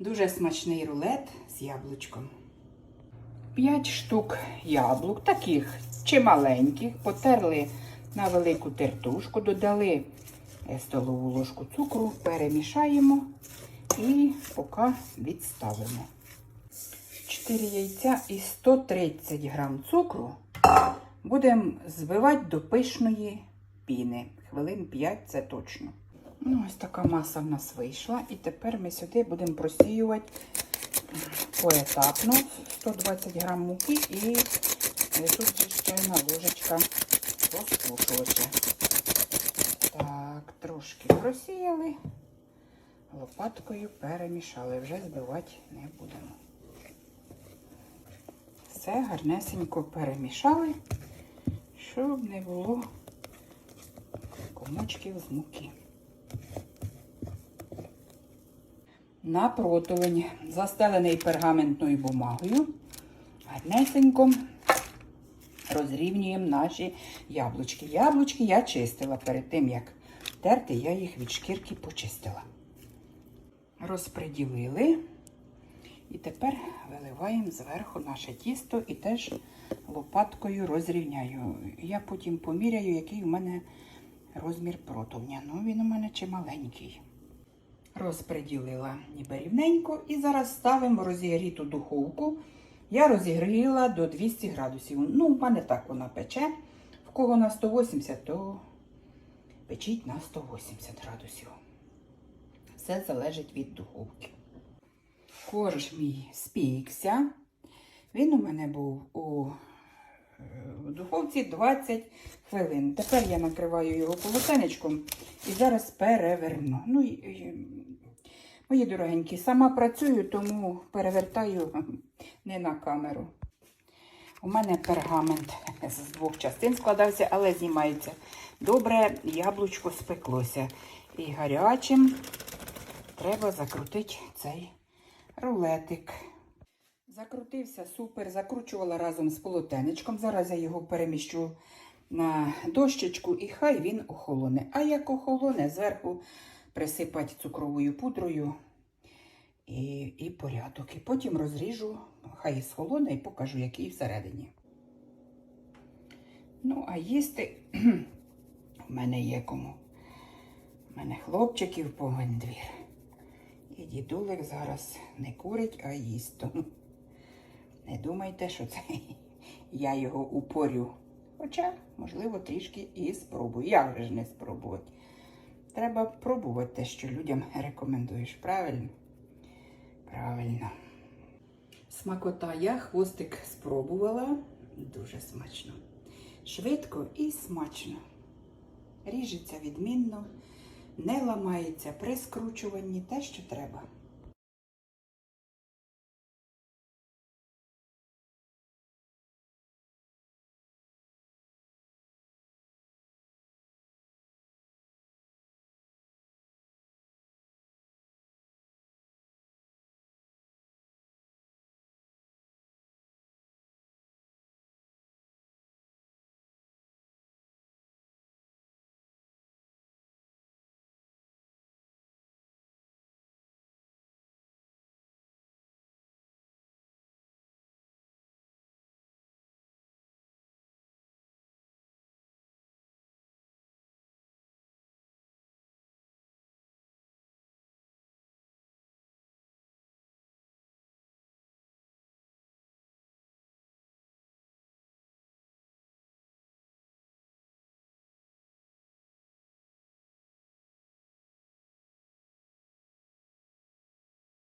Дуже смачний рулет з яблучком. 5 штук яблук, таких чималеньких, потерли на велику тертушку, додали е, столову ложку цукру, перемішаємо і поки відставимо. 4 яйця і 130 грам цукру будемо збивати до пишної піни. Хвилин 5 це точно. Ну, ось така маса в нас вийшла. І тепер ми сюди будемо просіювати поетапно 120 грам муки і е, тут же ложечка розпушувача. Так, трошки просіяли, лопаткою перемішали, вже збивати не будемо. Все гарнесенько перемішали, щоб не було комочків з муки. На противень, застелений пергаментною бумагою, гарнесенько розрівнюємо наші яблучки. Яблучки я чистила перед тим, як терти, я їх від шкірки почистила. Розпреділили. І тепер виливаємо зверху наше тісто і теж лопаткою розрівняю. Я потім поміряю, який у мене розмір противня. Ну, він у мене чималенький. Розпреділила ніби рівненько. І зараз ставимо розігріту духовку. Я розігріла до 200 градусів. Ну, у мене так вона пече. В кого на 180, то печіть на 180 градусів. Все залежить від духовки. Корж мій спікся. Він у мене був у в духовці 20 хвилин. Тепер я накриваю його полотенечком і зараз переверну. Ну, мої дорогенькі, сама працюю, тому перевертаю не на камеру. У мене пергамент з двох частин складався, але знімається. Добре, яблучко спеклося. І гарячим треба закрутити цей рулетик. Закрутився супер, закручувала разом з полотенечком. Зараз я його переміщу на дощечку і хай він охолоне. А як охолоне, зверху присипати цукровою пудрою і, і порядок. І потім розріжу, хай схолоне і покажу, який всередині. Ну, а їсти в мене є кому. У мене хлопчиків повен двір. І дідулик зараз не курить, а їсть. Не думайте, що це я його упорю. Хоча, можливо, трішки і спробую. Же ж не спробувати? Треба пробувати те, що людям рекомендуєш. Правильно? Правильно. Смакота я хвостик спробувала. Дуже смачно. Швидко і смачно. Ріжеться відмінно, не ламається при скручуванні те, що треба.